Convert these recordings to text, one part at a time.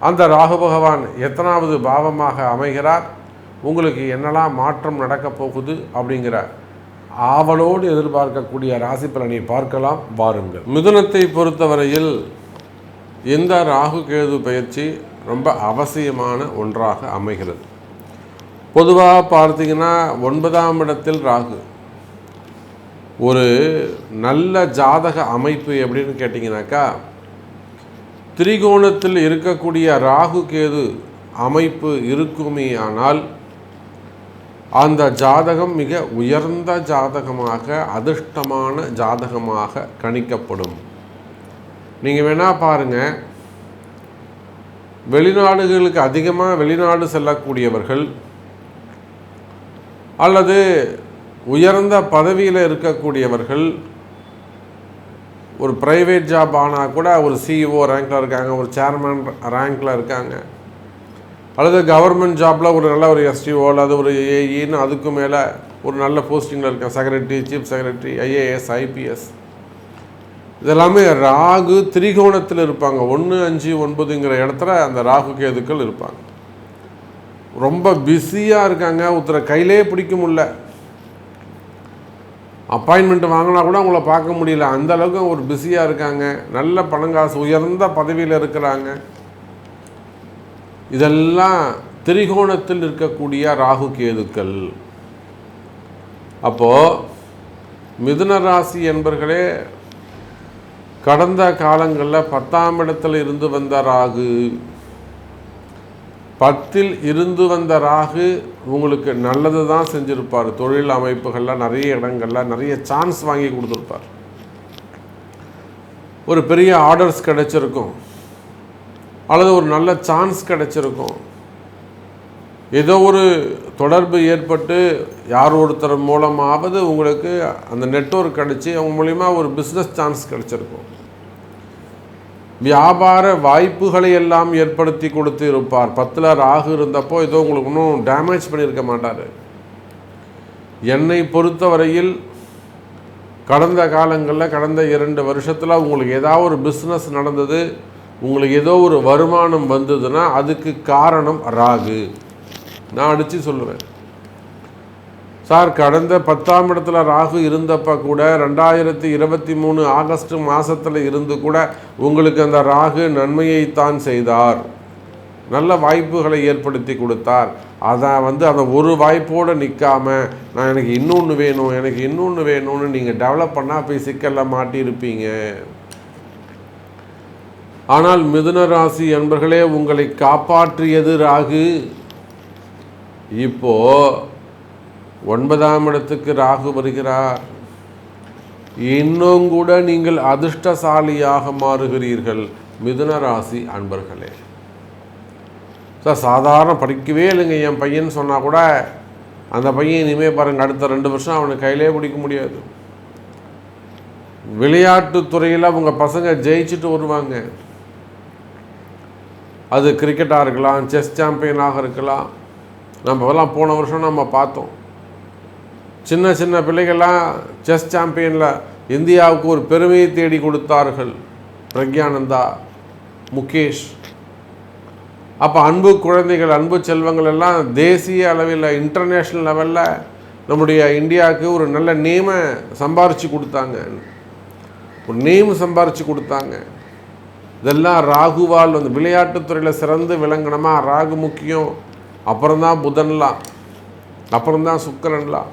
அந்த ராகு பகவான் எத்தனாவது பாவமாக அமைகிறார்? உங்களுக்கு என்னெல்லாம் மாற்றம் நடக்கப் போகுது? அப்படிங்கிற ஆவலோடு எதிர்பார்க்கக்கூடிய ராசி பலனை பார்க்கலாம் வாருங்கள். மிதுனத்தை பொறுத்தவரையில் இந்த ராகு கேது பயிற்சி ரொம்ப அவசியமான ஒன்றாக அமைகிறது. பொதுவாக பார்த்தீங்கன்னா ஒன்பதாம் இடத்தில் ராகு. ஒரு நல்ல ஜாதக அமைப்பு எப்படின்னு கேட்டிங்கனாக்கா திரிகோணத்தில் இருக்கக்கூடிய ராகு கேது அமைப்பு இருக்குமே ஆனால் அந்த ஜாதகம் மிக உயர்ந்த ஜாதகமாக அதிர்ஷ்டமான ஜாதகமாக கணிக்கப்படும். நீங்கள் வேணால் பாருங்கள் வெளிநாடுகளுக்கு அதிகமாக வெளிநாடு செல்லக்கூடியவர்கள் அல்லது உயர்ந்த பதவியில் இருக்கக்கூடியவர்கள் ஒரு ப்ரைவேட் ஜாப் ஆனால் கூட ஒரு சிஇஓ ரேங்கில் இருக்காங்க ஒரு சேர்மன் ரேங்கில் இருக்காங்க. அல்லது கவர்மெண்ட் ஜாப்பில் ஒரு நல்ல ஒரு எஸ்டிஓ அல்லது ஒரு ஏஇன்னு அதுக்கு மேலே ஒரு நல்ல போஸ்டிங்கில் இருக்காங்க secretary chief secretary IAS IPS இதெல்லாமே ராகு திரிகோணத்தில் இருப்பாங்க. ஒன்று அஞ்சு ஒன்பதுங்கிற இடத்துல அந்த ராகு கேதுக்கள் இருப்பாங்க. ரொம்ப பிஸியாக இருக்காங்க. ஒருத்தரை கையிலே பிடிக்க முடியல. அப்பாயின்மெண்ட் வாங்கினா கூட அவங்கள பார்க்க முடியல. அந்த அளவுக்கு ஒரு பிஸியாக இருக்காங்க. நல்ல பணங்காசு உயர்ந்த பதவியில் இருக்கிறாங்க. இதெல்லாம் திரிகோணத்தில் இருக்கக்கூடிய ராகு கேதுக்கள். அப்போது மிதுன ராசி என்பர்களே கடந்த காலங்களில் பத்தாம் இடத்துல இருந்து வந்த ராகு. பத்தில் இருந்து வந்த ராகு உங்களுக்கு நல்லது தான் செஞ்சுருப்பார். தொழில் அமைப்புகளில் நிறைய இடங்களில் நிறைய சான்ஸ் வாங்கி கொடுத்துருப்பார். ஒரு பெரிய ஆர்டர்ஸ் கிடைச்சிருக்கும். அல்லது ஒரு நல்ல சான்ஸ் கிடைச்சிருக்கும். ஏதோ ஒரு தொடர்பு ஏற்பட்டு யார் ஒருத்தர் மூலமாவது உங்களுக்கு அந்த நெட்ஒர்க் கிடச்சி அவங்க மூலிமா ஒரு பிஸ்னஸ் சான்ஸ் கிடச்சிருக்கும். வியாபார வாய்ப்புகளை எல்லாம் ஏற்படுத்தி கொடுத்து இருப்பார் பத்தில் ராகு இருந்தப்போ ஏதோ உங்களுக்கு இன்னும் டேமேஜ் பண்ணியிருக்க மாட்டார். என்னை பொறுத்தவரையில் கடந்த காலங்களில் கடந்த இரண்டு வருஷத்தில் உங்களுக்கு ஏதாவது ஒரு பிஸ்னஸ் நடந்தது உங்களுக்கு ஏதோ ஒரு வருமானம் வந்ததுன்னா அதுக்கு காரணம் ராகு. நான் அடித்து சொல்லுவேன். சார் கடந்த பத்தாம் இடத்துல ராகு இருந்தப்போ கூட ரெண்டாயிரத்தி இருபத்தி மூணு ஆகஸ்ட் மாதத்தில் இருந்து கூட உங்களுக்கு அந்த ராகு நன்மையைத்தான் செய்தார். நல்ல வாய்ப்புகளை ஏற்படுத்தி கொடுத்தார். அதை வந்து அந்த ஒரு வாய்ப்போடு நிற்காமல் நான் எனக்கு இன்னொன்று வேணும் எனக்கு இன்னொன்று வேணும்னு நீங்கள் டெவலப் பண்ணால் போய் சிக்கலில் மாட்டியிருப்பீங்க ஆனால் மிதுன ராசி என்பர்களே உங்களை காப்பாற்றியது ராகு. இப்போது ஒன்பதாம் இடத்துக்கு ராகு வருகிறார். இன்னும் கூட நீங்கள் அதிர்ஷ்டசாலியாக மாறுகிறீர்கள். மிதுன ராசி அன்பர்களே. சார் சாதாரண படிக்கவே இல்லைங்க. என் பையன் சொன்னால் கூட அந்த பையன் இனிமேல் பாருங்கள் அடுத்த ரெண்டு வருஷம் அவனுக்கு கையிலே பிடிக்க முடியாது. விளையாட்டு துறையில் அவங்க பசங்க ஜெயிச்சுட்டு வருவாங்க. அது கிரிக்கெட்டாக இருக்கலாம் செஸ் சாம்பியனாக இருக்கலாம். நம்ம எல்லாம் போன வருஷம் நம்ம பார்த்தோம். சின்ன சின்ன பிள்ளைகள்லாம் செஸ் சாம்பியனில் இந்தியாவுக்கு ஒரு பெருமையை தேடி கொடுத்தார்கள். பிரக்யானந்தா முகேஷ். அப்போ அன்பு குழந்தைகள் அன்பு செல்வங்கள் எல்லாம் தேசிய அளவில் இன்டர்நேஷ்னல் லெவலில் நம்முடைய இந்தியாவுக்கு ஒரு நல்ல நேமை சம்பாரித்து கொடுத்தாங்க. ஒரு நேம் சம்பாரித்து கொடுத்தாங்க. இதெல்லாம் ராகுவால் வந்து விளையாட்டுத்துறையில் சிறந்து விளங்கணுமா? ராகு முக்கியம். அப்புறம்தான் புதன்லாம். அப்புறம்தான் சுக்கரன்லாம்.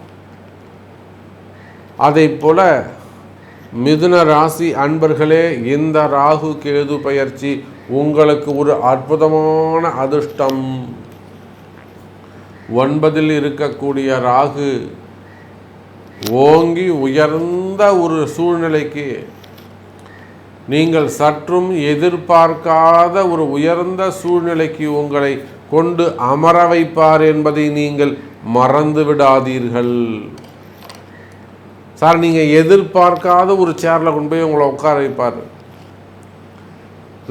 அதை போல மிதுன ராசி அன்பர்களே இந்த ராகு கேது பயிற்சி உங்களுக்கு ஒரு அற்புதமான அதிர்ஷ்டம். ஒன்பதில் இருக்கக்கூடிய ராகு ஓங்கி உயர்ந்த ஒரு சூழ்நிலைக்கு நீங்கள் சற்றும் எதிர்பார்க்காத ஒரு உயர்ந்த சூழ்நிலைக்கு உங்களை கொண்டு அமர வைப்பார் என்பதை நீங்கள் மறந்து விடாதீர்கள். சார் நீங்கள் எதிர்பார்க்காத ஒரு சேரில் கொண்டு போய் உங்களை உட்கார வைப்பார்.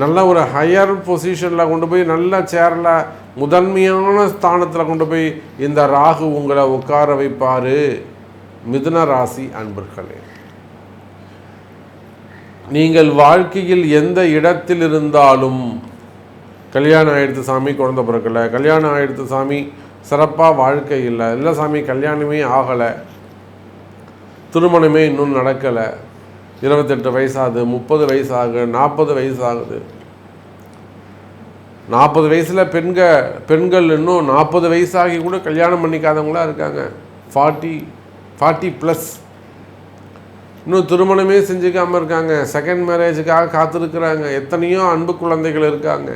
நல்ல ஒரு ஹையர் பொசிஷனில் கொண்டு போய் நல்ல சேரில் முதன்மையான ஸ்தானத்தில் கொண்டு போய் இந்த ராகு உங்களை உட்கார வைப்பார். மிதுன ராசி அன்பர்களே நீங்கள் வாழ்க்கையில் எந்த இடத்தில் இருந்தாலும் கல்யாணம் ஆயிடுத்து சாமி குழந்த பிறக்கலை கல்யாணம் ஆயிடுத்து சாமி சிறப்பாக வாழ்க்கை இல்லை இல்லை சாமி கல்யாணமே ஆகலை திருமணமே இன்னும் நடக்கலை. இருபத்தெட்டு வயசாகுது முப்பது வயசாகுது நாற்பது வயசாகுது. நாற்பது வயசில் பெண்கள் பெண்கள் இன்னும் நாற்பது வயசாகி கூட கல்யாணம் பண்ணிக்காதவங்களாக இருக்காங்க. Forty forty plus. இன்னும் திருமணமே செஞ்சுக்காமல் இருக்காங்க. செகண்ட் மேரேஜுக்காக காத்திருக்கிறாங்க. எத்தனையோ அன்பு குழந்தைகள் இருக்காங்க.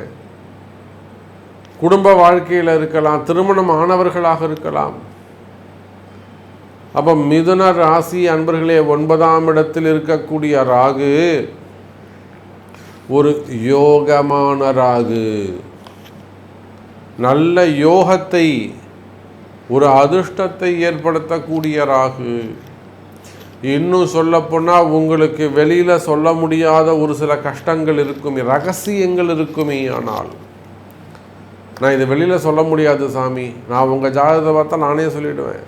குடும்ப வாழ்க்கையில் இருக்கலாம் திருமணம் ஆனவர்களாக இருக்கலாம். அப்போ மிதுன ராசி அன்பர்களே ஒன்பதாம் இடத்தில் இருக்கக்கூடிய ராகு ஒரு யோகமான ராகு. நல்ல யோகத்தை ஒரு அதிர்ஷ்டத்தை ஏற்படுத்தக்கூடிய ராகு. இன்னும் சொல்லப்போனால் உங்களுக்கு வெளியில் சொல்ல முடியாத ஒரு சில கஷ்டங்கள் இருக்குமே ரகசியங்கள் இருக்குமே ஆனால். நான் இது வெளியில் சொல்ல முடியாது சாமி. நான் உங்கள் ஜாதகத்தை பார்த்தா நானே சொல்லிவிடுவேன்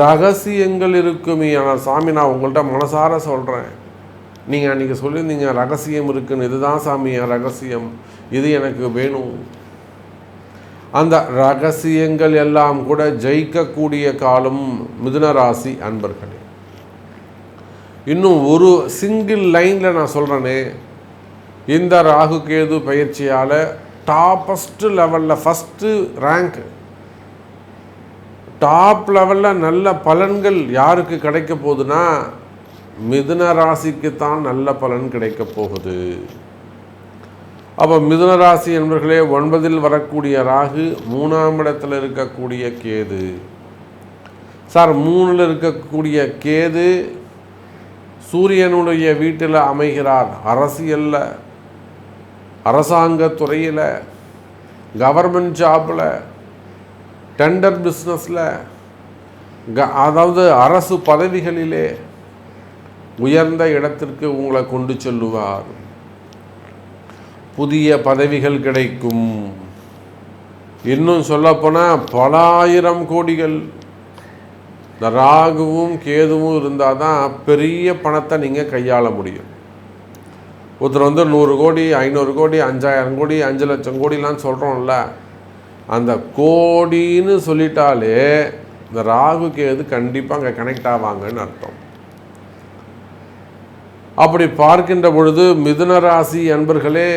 ரகசியங்கள் இருக்குமே. ஆனால் சாமி நான் உங்கள்கிட்ட மனசார சொல்கிறேன் நீங்கள் அன்றைக்கி சொல்லியிருந்தீங்க ரகசியம் இருக்குன்னு. இதுதான் சாமி என் ரகசியம். இது எனக்கு வேணும். அந்த ரகசியங்கள் எல்லாம் கூட ஜெயிக்கக்கூடிய காலம் மிதுனராசி அன்பர்களே. இன்னும் ஒரு சிங்கிள் லைனில் நான் சொல்கிறேனே இந்த ராகு கேது பயிற்சியால் டாப்பஸ்ட்டு லெவலில் ஃபஸ்ட்டு ரேங்க் டாப் லெவலில் நல்ல பலன்கள் யாருக்கு கிடைக்க போகுதுன்னா மிதுன ராசிக்கு தான் நல்ல பலன் கிடைக்க போகுது. அப்போ மிதுன ராசி என்பர்களே ஒன்பதில் வரக்கூடிய ராகு மூணாம் இடத்துல இருக்கக்கூடிய கேது. சார் மூணில் இருக்கக்கூடிய கேது சூரியனுடைய வீட்டில் அமைகிறார். அரசியலில் அரசாங்க துறையில் கவர்மெண்ட் ஜாப்பில் டெண்டர் பிஸ்னஸில் க அதாவது அரசு பதவிகளிலே உயர்ந்த இடத்திற்கு உங்களை கொண்டு செல்லுவார். புதிய பதவிகள் கிடைக்கும். இன்னும் சொல்லப்போனால் பல ஆயிரம் கோடிகள். இந்த ராகுவும் கேதுவும் இருந்தால் தான் பெரிய பணத்தை நீங்கள் கையாள முடியும். ஒருத்தர் வந்து நூறு கோடி ஐநூறு கோடி அஞ்சாயிரம் கோடி அஞ்சு லட்சம் கோடிலாம் சொல்கிறோம்ல அந்த கோடின்னு சொல்லிட்டாலே இந்த ராகு கேது கண்டிப்பாக அங்கே கனெக்ட் ஆவாங்கன்னு அர்த்தம். அப்படி பார்க்கின்ற பொழுது மிதுன ராசி அன்பர்களே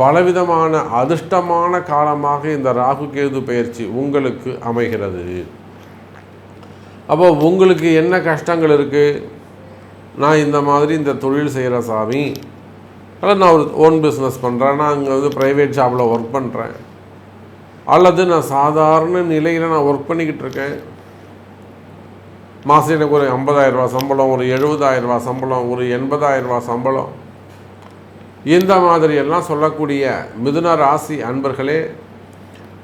பலவிதமான அதிர்ஷ்டமான காலமாக இந்த ராகு கேது பயிற்சி உங்களுக்கு அமைகிறது. அப்போ உங்களுக்கு என்ன கஷ்டங்கள் இருக்குது நான் இந்த மாதிரி இந்த தொழில் செய்கிற சாமி. அல்ல நான் ஒரு ஓன் பிஸ்னஸ் பண்ணுறேன் நான் அங்கே வந்து ப்ரைவேட் ஷாப்பில் ஒர்க் பண்ணுறேன் அல்லது நான் சாதாரண நிலையில் நான் ஒர்க் பண்ணிக்கிட்டு இருக்கேன். மாதம் எனக்கு ஒரு ஐம்பதாயிரரூபா சம்பளம் ஒரு எழுபதாயிரரூபா சம்பளம் ஒரு எண்பதாயிரரூபா சம்பளம். இந்த மாதிரியெல்லாம் சொல்லக்கூடிய மிதுன ராசி அன்பர்களே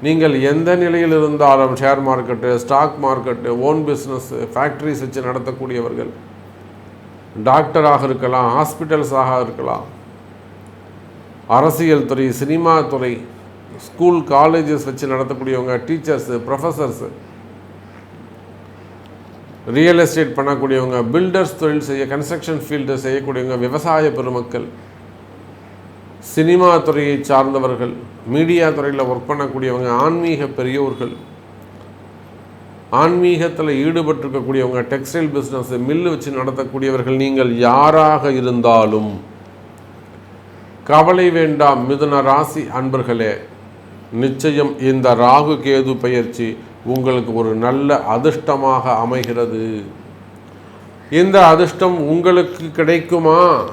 நீங்கள் எந்த நிலையில் இருந்தாலும் share market stock market own business factories வச்சு நடத்தக்கூடியவர்கள் டாக்டராக இருக்கலாம் ஹாஸ்பிட்டல்ஸாக இருக்கலாம் அரசியல் துறை சினிமா துறை ஸ்கூல் காலேஜஸ் வச்சு நடத்தக்கூடியவங்க டீச்சர்ஸு ப்ரொஃபஸர்ஸு ரியல் எஸ்டேட் பண்ணக்கூடியவங்க பில்டர்ஸ் தொழில் செய்ய கன்ஸ்ட்ரக்ஷன் ஃபீல்டு செய்யக்கூடியவங்க விவசாய பெருமக்கள் சினிமா துறையை சார்ந்தவர்கள் மீடியா துறையில் ஒர்க் பண்ணக்கூடியவங்க ஆன்மீக பெரியோர்கள் ஆன்மீகத்தில் ஈடுபட்டிருக்கக்கூடியவங்க டெக்ஸ்டைல் பிஸ்னஸ் மில்லு வச்சு நடத்தக்கூடியவர்கள் நீங்கள் யாராக இருந்தாலும் கவலை வேண்டாம் மிதுன ராசி அன்பர்களே. நிச்சயம் இந்த ராகு கேது பயிற்சி உங்களுக்கு ஒரு நல்ல அதிர்ஷ்டமாக அமைகிறது. இந்த அதிர்ஷ்டம் உங்களுக்கு கிடைக்குமா?